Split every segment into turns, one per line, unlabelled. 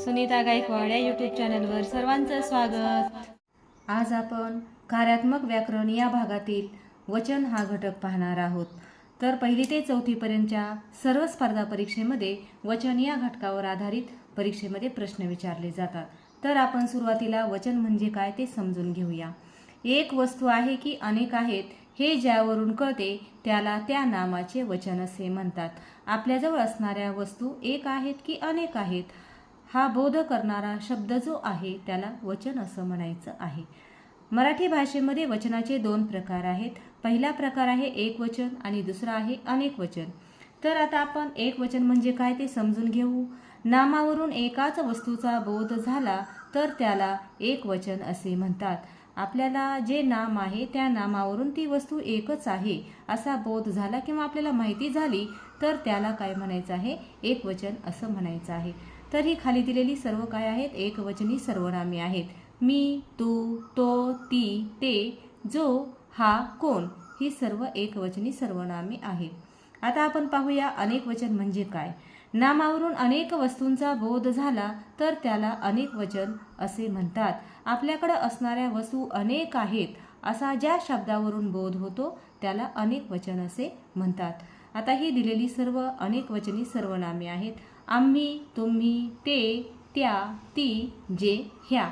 सुनीता गायकवाड या यूट्यूब चॅनलवर सर्वांचं स्वागत.
आज आपण कार्यात्मक व्याकरण या भागातील वचन हा घटक पाहणार आहोत. तर पहिली ते चौथीपर्यंतच्या सर्व स्पर्धा परीक्षेमध्ये वचन या घटकावर आधारित परीक्षेमध्ये प्रश्न विचारले जातात. तर आपण सुरुवातीला वचन म्हणजे काय ते समजून घेऊया. एक वस्तू आहे की अनेक आहेत हे ज्यावरून कळते त्याला त्या नामाचे वचन असे म्हणतात. आपल्याजवळ असणाऱ्या वस्तू एक आहेत की अनेक आहेत? हा बोध करणारा शब्द जो आहे त्याला वचन असं म्हणायचं आहे. मराठी भाषेमध्ये वचनाचे दोन प्रकार आहेत. पहिला प्रकार आहे एक वचन आणि दुसरा आहे अनेक वचन. तर आता आपण एक वचन म्हणजे काय ते समजून घेऊ. नामावरून एकाच वस्तूचा बोध झाला तर त्याला एक वचन असे म्हणतात. आपल्याला जे नाम आहे त्या नामावरून ती वस्तू एकच आहे असा बोध झाला किंवा आपल्याला माहिती झाली तर त्याला काय म्हणायचं आहे? एक वचन असं म्हणायचं आहे. तर ही खाली दिलेली सर्व काय आहेत? एकवचनी सर्वनामे आहेत. मी तू तो ती ते जो हा कोण? ही सर्व एकवचनी सर्वनामे आहेत. आता आपण पाहूया अनेक वचन म्हणजे काय. नामावरून अनेक वस्तूंचा बोध झाला तर त्याला अनेक वचन असे म्हणतात. आपल्याकडं असणाऱ्या वस्तू अनेक आहेत असा ज्या शब्दावरून बोध होतो त्याला अनेक वचन असे म्हणतात. आता ही दिलेली सर्व अनेक वचनी सर्वनामे आहेत. आम्ही तुम्ही ते त्या ती जे ह्या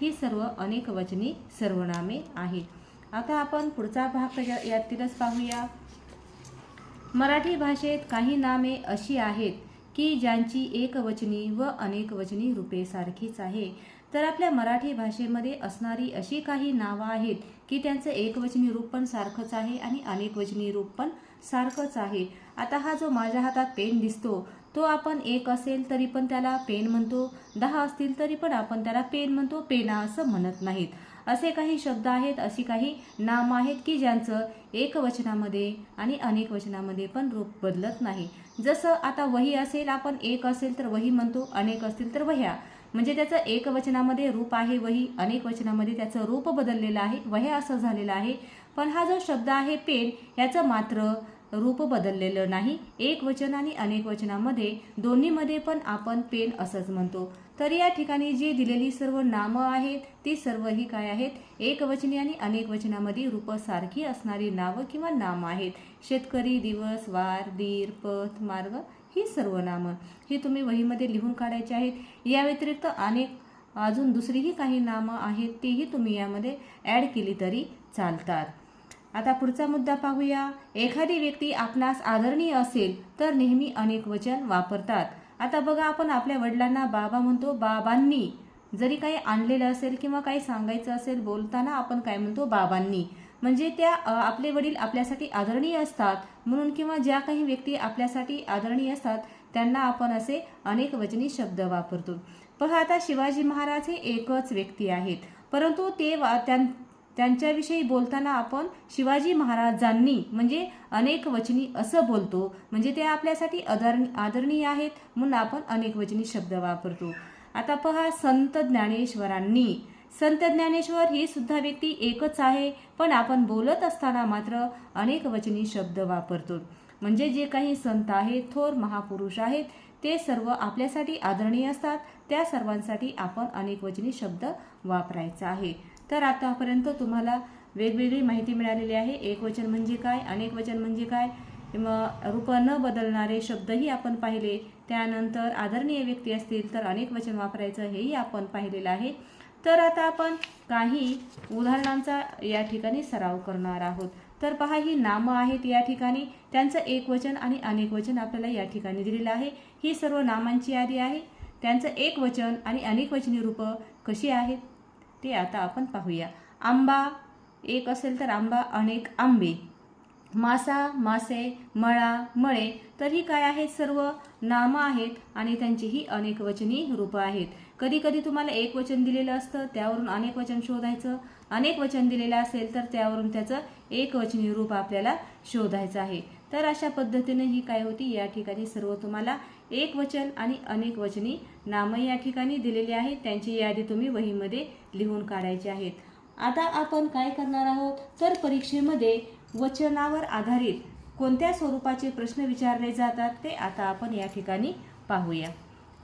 ही सर्व अनेक वचनी सर्वनामे आहेत. आता आपण पुढचा भाग यातीलच पाहूया. मराठी भाषेत काही नामे अशी आहेत की ज्यांची एकवचनी व अनेकवचनी रूपे सारखीच आहे. तर आपल्या मराठी भाषेमध्ये असणारी अशी काही नावं आहेत की त्यांचं एकवचनी रूप पण सारखंच आहे आणि अनेकवचनी रूप पण सारखंच आहे. आता हा जो माझ्या हातात पेन दिसतो तो आपण एक असेल तरी पण त्याला पेन म्हणतो दहा असतील तरी पण आपण त्याला पेन म्हणतो पेना असं म्हणत नाहीत. असे काही शब्द आहेत अशी काही नाम आहेत की ज्यांचं एकवचनामध्ये आणि अनेक वचनामध्ये पण रूप बदलत नाही. जसं आता वही असेल आपण एक असेल तर वही म्हणतो अनेक असतील तर वह्या. म्हणजे त्याचं एक वचनामध्ये रूप आहे वही अनेक वचनामध्ये त्याचं रूप बदललेलं आहे वह्या असं झालेलं आहे. पण हा जो शब्द आहे पेन याचं मात्र रूप बदललेलं नाही. एक वचन आणि अनेक वचनामध्ये दोन्हीमध्ये पण आपण पेन असंच म्हणतो. तर या ठिकाणी जी दिलेली सर्व नामं आहेत ती सर्व ही काय आहेत? एकवचनी आणि अनेक वचनामध्ये रूप सारखी असणारी नावं किंवा नामं आहेत. शेतकरी दिवस वार दीर पथ मार्ग ही सर्व नामं. ही तुम्ही वहीमध्ये लिहून काढायची आहेत. या व्यतिरिक्त अनेक अजून दुसरीही काही नामं आहेत तीही तुम्ही यामध्ये ॲड केली तरी चालतात. आता पुढचा मुद्दा पाहूया. एखादी व्यक्ती आपणास आदरणीय असेल तर नेहमी अनेक वचन वापरतात. आता बघा आपण आपल्या वडिलांना बाबा म्हणतो बाबांनी. जरी काही आणलेलं असेल किंवा काही सांगायचं असेल बोलताना आपण काय म्हणतो? बाबांनी. म्हणजे त्या आपले वडील आपल्यासाठी आदरणीय असतात. म्हणून किंवा ज्या काही व्यक्ती आपल्यासाठी आदरणीय असतात त्यांना आपण असे अनेक वचनी शब्द वापरतो. पहा आता शिवाजी महाराज हे एकच व्यक्ती आहेत. परंतु ते वा त्यां त्यांच्याविषयी बोलताना आपण शिवाजी महाराजांनी म्हणजे अनेक वचनी असं बोलतो म्हणजे ते आपल्यासाठी आदर आदरणीय आहेत म्हणून आपण अनेक वचनी शब्द वापरतो. आता पहा संत ज्ञानेश्वरांनी. संत ज्ञानेश्वर ही सुद्धा व्यक्ती एकच आहे पण आपण बोलत असताना मात्र अनेक वचनी शब्द वापरतो. म्हणजे जे काही संत आहेत थोर महापुरुष आहेत ते सर्व आपल्यासाठी आदरणीय असतात त्या सर्वांसाठी आपण अनेक वचनी शब्द वापरायचा आहे. तर आतापर्यंत तुम्हाला वेगवेगळी माहिती मिळालेली आहे. एक वचन म्हणजे काय? अनेक वचन म्हणजे काय? मग रूप न बदलणारे शब्दही आपण पाहिले. त्यानंतर आदरणीय व्यक्ती असतील तर अनेक वचन वापरायचं हेही आपण पाहिलेलं आहे. तर आता आपण काही उदाहरणांचा या ठिकाणी सराव करणार आहोत. तर पहा ही नामं आहेत या ठिकाणी. त्यांचं एक वचन आणि अनेक वचन आपल्याला या ठिकाणी दिलेलं आहे. ही सर्व नामांची यादी आहे. त्यांचं एक वचन आणि अनेक वचनी रूपं कशी आहेत? ते आता आपण पाहूया. आंबा एक असेल तर आंबा अनेक आंबे. मासा मासे मळा मळे तर ही काय आहेत? सर्व नामं आहेत आणि त्यांची ही अनेक वचनी रूपं आहेत. कधी कधी तुम्हाला एक वचन दिलेलं असतं त्यावरून अनेक वचन शोधायचं. अनेक वचन दिलेलं असेल तर त्यावरून त्याचं एक वचनी रूप आपल्याला शोधायचं आहे. तर अशा पद्धतीने ही काय होती? या ठिकाणी सर्व तुम्हाला एक वचन आणि अनेक वचनी नामं या ठिकाणी दिलेली आहेत. त्यांची यादी तुम्ही वहीमध्ये लिहून काढायची आहेत. आता आपण काय करणार आहोत? तर परीक्षेमध्ये वचनावर आधारित कोणत्या स्वरूपाचे प्रश्न विचारले जातात ते आता आपण या ठिकाणी पाहूया.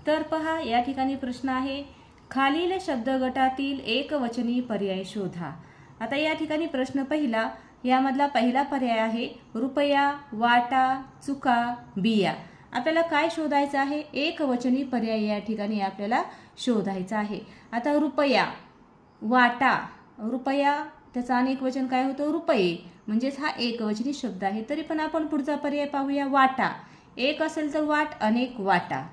तर पहा या ठिकाणी प्रश्न आहे खालील शब्दगटातील एकवचनी पर्याय शोधा. आता या ठिकाणी प्रश्न पहिला यामधला पहिला पर्याय आहे रुपया वाटा चुका बिया. आपल्याला काय शोधायचं आहे? एकवचनी पर्याय या ठिकाणी आपल्याला शोधायचा आहे. आता रुपया वाटा रुपया त्याचा अनेक वचन काय होतं? रुपये. म्हणजेच हा एकवचनी शब्द आहे. तरी पण आपण पुढचा पर्याय पाहूया. वाटा. एक असेल तर वाट अनेक वाटा.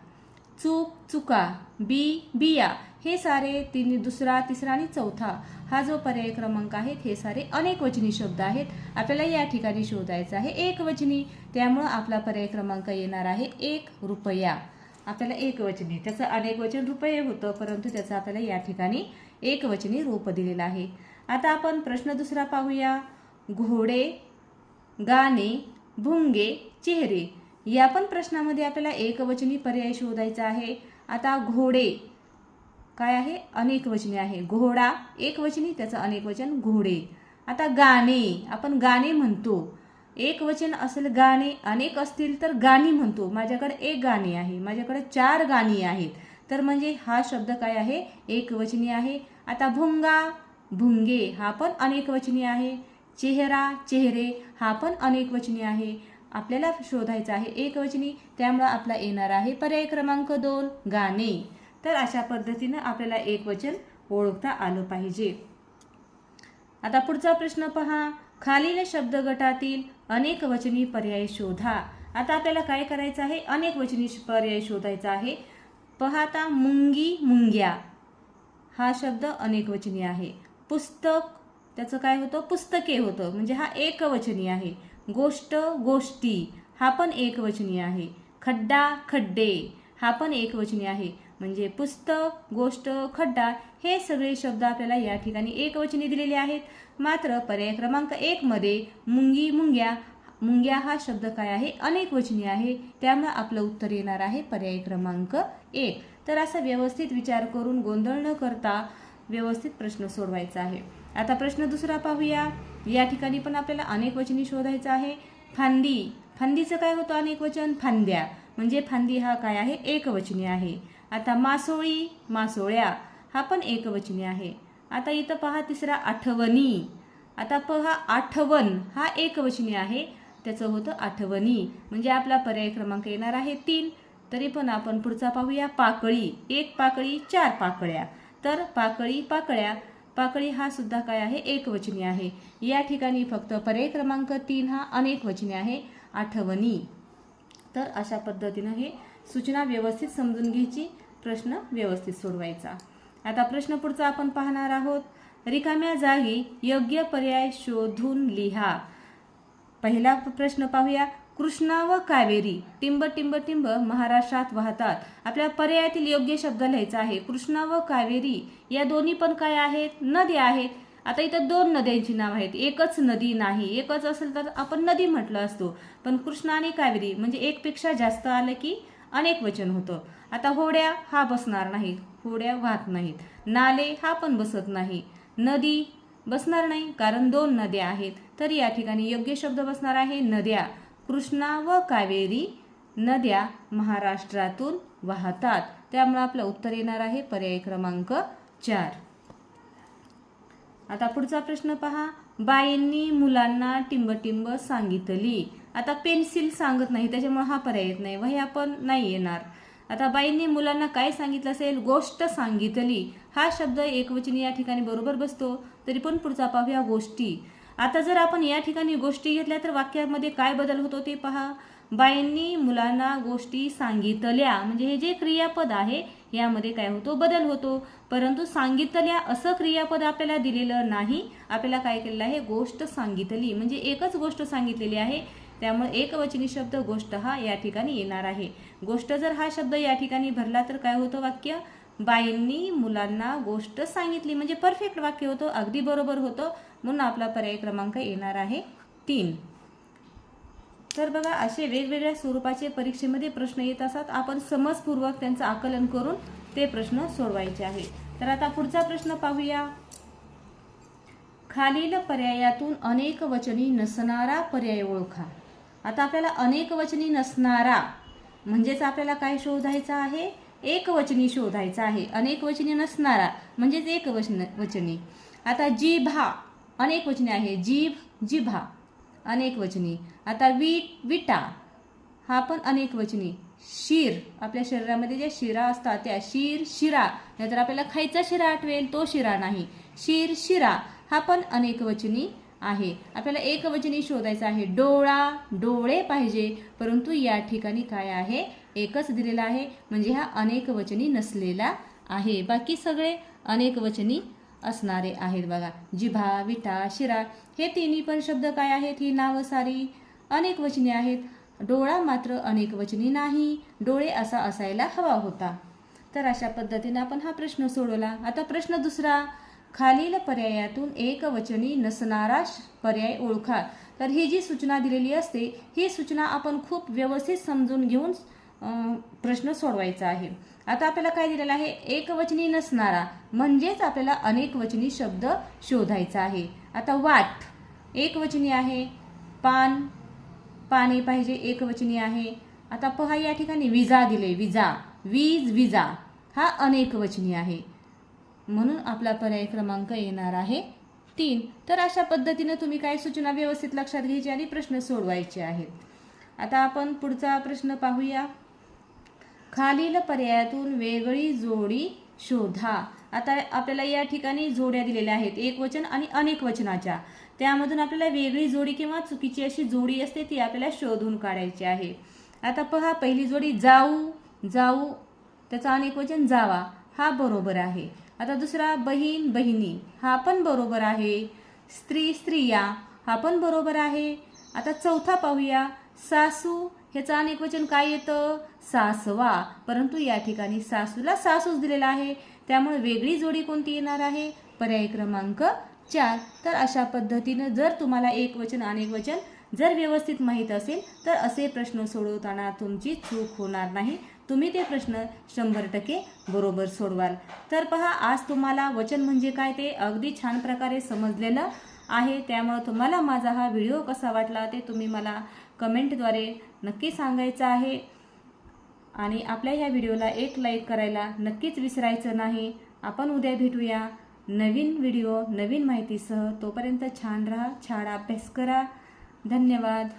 चूक चुका बी बिया. हे सारे तिने दुसरा तिसरा आणि चौथा हा जो पर्याय क्रमांक आहेत हे सारे अनेक वचनी शब्द आहेत. आपल्याला या ठिकाणी शोधायचं आहे. एक वचनी त्यामुळं आपला पर्याय क्रमांक येणार आहे एक रुपया. आपल्याला एक वचनी त्याचं अनेक वचन रुपये होतं परंतु त्याचं आपल्याला या ठिकाणी एक वचनी रूप दिलेलं आहे. आता आपण प्रश्न दुसरा पाहूया. घोडे गाणे भुंगे चेहरे या पण प्रश्नामध्ये आपल्याला एकवचनी पर्याय शोधायचा आहे. आता घोडे काय आहे? अनेकवचनी आहे. घोडा एक वचनी त्याचं अनेक वचन घोडे. आता गाणे आपण गाणे म्हणतो. एक वचन असेल गाणे अनेक असतील तर गाणी म्हणतो. माझ्याकडे एक गाणी आहे माझ्याकडे चार गाणी आहेत. तर म्हणजे हा शब्द काय आहे? एक वचनी आहे. आता भुंगा भुंगे हा पण अनेक वचनी आहे. चेहरा चेहरे हा पण अनेक वचनी आहे. आपल्याला शोधायचा आहे एकवचनी त्यामुळं आपला येणार आहे पर्याय क्रमांक दोन गाणे. तर अशा पद्धतीनं आपल्याला एक वचन ओळखता आलं पाहिजे. आता पुढचा प्रश्न पहा. खालील शब्दगटातील अनेक वचनी पर्याय शोधा. आता आपल्याला काय करायचं आहे? अनेक वचनी पर्याय शोधायचा आहे. पहा आता मुंगी मुंग्या. हा शब्द अनेक वचनी आहे. पुस्तक त्याचं काय होतं? पुस्तके होतं. म्हणजे हा एकवचनी आहे. गोष्ट गोष्टी हा पण एकवचनी आहे. खड्डा खड्डे हा पण एकवचनी आहे. म्हणजे पुस्तक गोष्ट खड्डा हे सगळे शब्द आपल्याला या ठिकाणी एकवचनी दिलेले आहेत. मात्र पर्याय क्रमांक एकमध्ये मुंगी मुंग्या मुंग्या हा शब्द काय आहे? अनेकवचनी आहे. त्यामुळे आपलं उत्तर येणार आहे पर्याय क्रमांक एक. तर असा व्यवस्थित विचार करून गोंधळ न करता व्यवस्थित प्रश्न सोडवायचा आहे. आता प्रश्न दुसरा पाहूया. या ठिकाणी पण आपल्याला अनेकवचनी शोधायचं आहे. फांदी. फांदीचं काय होतं अनेक वचन फांद्या. म्हणजे फांदी हा काय आहे? एकवचनी आहे. आता मासोळी मासोळ्या हा पण एकवचनी आहे. आता इथं पहा तिसरा आठवणी. आता पहा आठवण हा एकवचनी आहे. त्याचं होतं आठवणी. म्हणजे आपला पर्याय क्रमांक येणार आहे तीन. तरी पण आपण पुढचा पाहूया पाकळी. एक पाकळी चार पाकळ्या. तर पाकळी पाकळ्या. पाकळी हा सुद्धा काय आहे? एकवचनी आहे. या ठिकाणी फक्त पर्याय क्रमांक तीन हा अनेक वचने आहे. आठवणी. तर अशा पद्धतीनं हे सूचना व्यवस्थित समजून घ्यायची प्रश्न व्यवस्थित सोडवायचा. आता प्रश्न पुढचा आपण पाहणार आहोत. रिकाम्या जागी योग्य पर्याय शोधून लिहा. पहिला प्रश्न पाहूया. कृष्णा व कावेरी टिंब टिंब टिंब महाराष्ट्रात वाहतात. आपल्या पर्यायातील योग्य शब्द लिहायचा आहे. कृष्णा व कावेरी या दोन्ही पण काय आहेत? नद्या आहेत. आता इथं दोन नद्यांची नाव आहेत. एकच नदी नाही. एकच असेल तर आपण नदी म्हटलं असतो. पण कृष्णा आणि कावेरी म्हणजे एकपेक्षा जास्त आलं की अनेक वचन होतं. आता होड्या हा बसणार नाही होड्या वाहत नाहीत. नाले हा पण बसत नाही. नदी बसणार नाही कारण दोन नद्या आहेत. तर या ठिकाणी योग्य शब्द बसणार आहे नद्या. कृष्णा व कावेरी नद्या महाराष्ट्रातून वाहतात. त्यामुळे आपलं उत्तर येणार आहे पर्याय क्रमांक चार. आता पुढचा प्रश्न पहा. बाईंनी मुलांना टिंबटिंब सांगितली. आता पेन्सिल सांगत नाही त्याच्यामुळे हा पर्याय येत नाही. वह्या पण नाही येणार. आता बाईंनी मुलांना काय सांगितलं असेल गोष्ट सांगितली. हा शब्द एकवचनी या ठिकाणी बरोबर बसतो तरी पण पुढचा पाहूया गोष्टी. आता जर आपण या ठिकाणी गोष्टी घेतल्या तर वाक्यामध्ये काय बदल होतो ते पहा. बाईंनी मुलांना गोष्टी सांगितल्या. म्हणजे हे जे क्रियापद आहे यामध्ये काय होतो? बदल होतो. परंतु सांगितल्या असं क्रियापद आपल्याला दिलेलं नाही. आपल्याला काय केलेलं आहे? गोष्ट सांगितली. म्हणजे एकच गोष्ट सांगितलेली आहे. त्यामुळे एकवचनी शब्द गोष्ट हा या ठिकाणी येणार आहे. गोष्ट जर हा शब्द या ठिकाणी भरला तर काय होतं वाक्य? बाईंनी मुलांना गोष्ट सांगितली. म्हणजे परफेक्ट वाक्य होतं अगदी बरोबर होतं. म्हणून आपला पर्याय क्रमांक येणार आहे तीन. तर बघा असे वेगवेगळ्या स्वरूपाचे परीक्षेमध्ये प्रश्न येत असतात. आपण समजपूर्वक त्यांचं आकलन करून ते प्रश्न सोडवायचे आहे तर आता पुढचा प्रश्न पाहूया. खालील पर्यायातून अनेक वचनी नसणारा पर्याय ओळखा. आता आपल्याला अनेक वचनी नसणारा म्हणजेच आपल्याला काय शोधायचा आहे? एकवचनी शोधायचा आहे. अनेकवचनी नसणारा म्हणजेच एकवचन वचनी आता जिभा अनेकवचनी आहे. जीभ जिभा अनेकवचनी आता वी विटा हा पण अनेकवचनी शीर आपल्या शरीरामध्ये ज्या शिरा असतात त्या शीर शिरा नाहीतर आपल्याला खायचा शिरा आठवेल तो शिरा नाही. शिर शिरा हा पण अनेकवचनी आहे. आपल्याला एकवचनी शोधायचं आहे. डोळा डोळे पाहिजे परंतु या ठिकाणी काय आहे? एकच दिलेला आहे. म्हणजे हा अनेकवचनी नसलेला आहे. बाकी सगळे अनेकवचनी असणारे आहेत बघा. जिभा विटा शिरा हे तिन्ही पण शब्द काय आहेत? ही नावं सारी अनेकवचनी आहेत. डोळा मात्र अनेकवचनी नाही. डोळे असा असायला हवा होता. तर अशा पद्धतीने आपण हा प्रश्न सोडवला. आता प्रश्न दुसरा खालील पर्यायातून एकवचनी नसणारा श- पर्याय ओळखा. तर ही जी सूचना दिलेली असते ही सूचना आपण खूप व्यवस्थित समजून घेऊन प्रश्न सोडवायचा आहे. आता आपल्याला काय दिलेलं आहे? एकवचनी नसणारा म्हणजेच आपल्याला अनेकवचनी शब्द शोधायचा आहे. आता वाट एकवचनी आहे. पान पाने पाहिजे एकवचनी आहे. आता पहा या ठिकाणी विजा दिले विजा वीज विजा हा अनेकवचनी आहे. म्हणून आपला पर्याय क्रमांक येणार आहे तीन. तर अशा पद्धतीनं तुम्ही काय सूचना व्यवस्थित लक्षात घ्यायची आणि प्रश्न सोडवायचे आहेत? आता आपण पुढचा प्रश्न पाहूया. खालील पर्यायातून वेगळी जोडी शोधा. आता आपल्याला या ठिकाणी जोड्या दिलेल्या आहेत एक वचन आणि अनेक वचनाच्या. त्यामधून आपल्याला वेगळी जोडी किंवा चुकीची अशी जोडी असते ती आपल्याला शोधून काढायची आहे. आता पहा पहिली जोडी जाऊ जाऊ त्याचा अनेक वचन जावा. हा बरोबर आहे. आता दुसरा बहीण बहिणी. हा पण बरोबर आहे. स्त्री स्त्रिया. हा पण बरोबर आहे. आता चौथा पाहूया. सासू ह्याचं अनेक वचन काय येतं? सासवा. परंतु या ठिकाणी सासूला सासूच दिलेला आहे. त्यामुळे वेगळी जोडी कोणती येणार आहे? पर्याय क्रमांक चार. तर अशा पद्धतीनं जर तुम्हाला एक वचन अनेक वचन जर व्यवस्थित माहीत असेल तर असे प्रश्न सोडवताना तुमची चूक होणार नाही. तुम्ही ते प्रश्न शंभर टक्के बरोबर सोडवाल. तर पहा आज तुम्हाला वचन म्हणजे काय ते अगदी छान प्रकारे समजलेलं आहे. त्यामुळं तुम्हाला माझा हा व्हिडिओ कसा वाटला ते तुम्ही मला कमेंटद्वारे नक्की सांगायचं आहे. आणि आपल्या ह्या व्हिडिओला एक लाईक करायला नक्कीच विसरायचं नाही. आपण उद्या भेटूया नवीन व्हिडिओ नवीन माहितीसह. तोपर्यंत छान राहा छान अभ्यास करा. धन्यवाद.